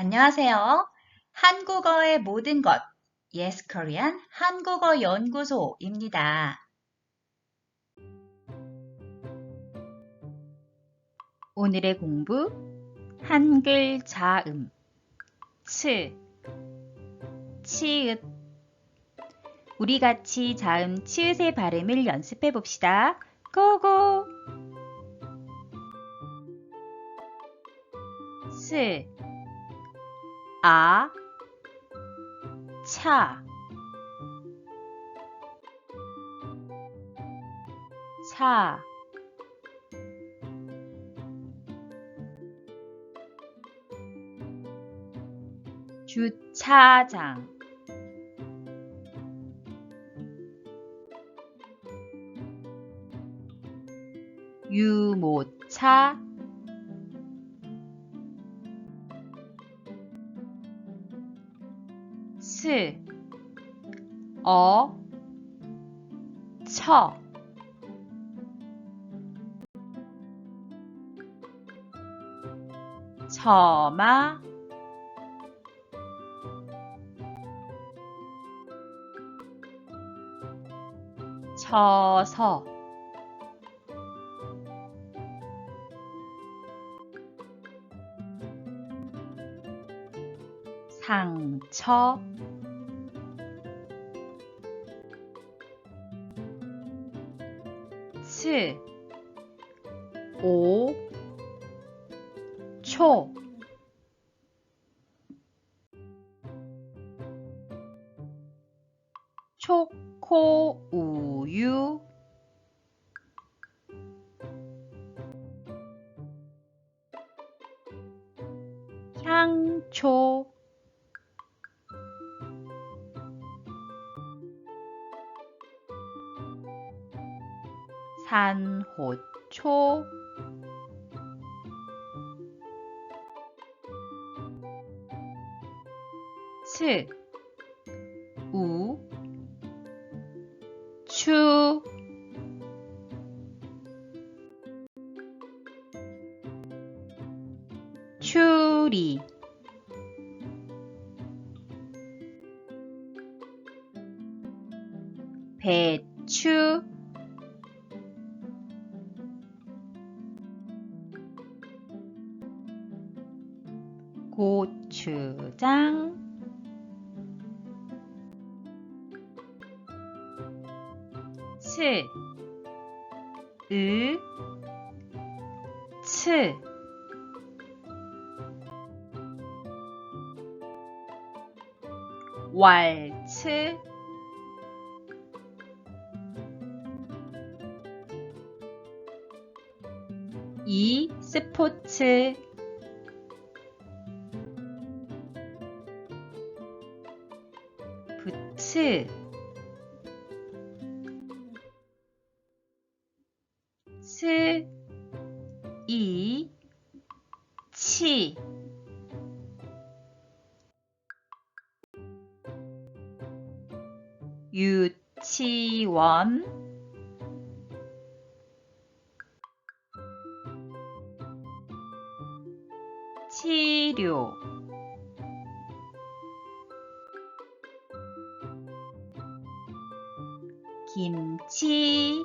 안녕하세요. 한국어의 모든 것, Yes Korean 한국어 연구소입니다. 오늘의 공부, 한글 자음, 치, 치읓. 우리 같이 자음 치읓의 발음을 연습해 봅시다. 고고! 스, 아, 차, 차, 주차장, 유모차, 스, 어, 처, 처마, 쳐서, 상처, 스, 오, 초, 초코 우유, 향초, 산호초, 츠, 우, 추, 추리, 배추, 고추장, 치, 으, 츠, 왈츠, 이 스포츠 부츠 스, 이, 치. 유치원. 치료 김치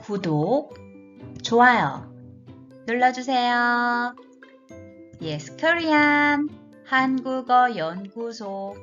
구독, 좋아요 눌러주세요. Yes Korean 한국어 연구소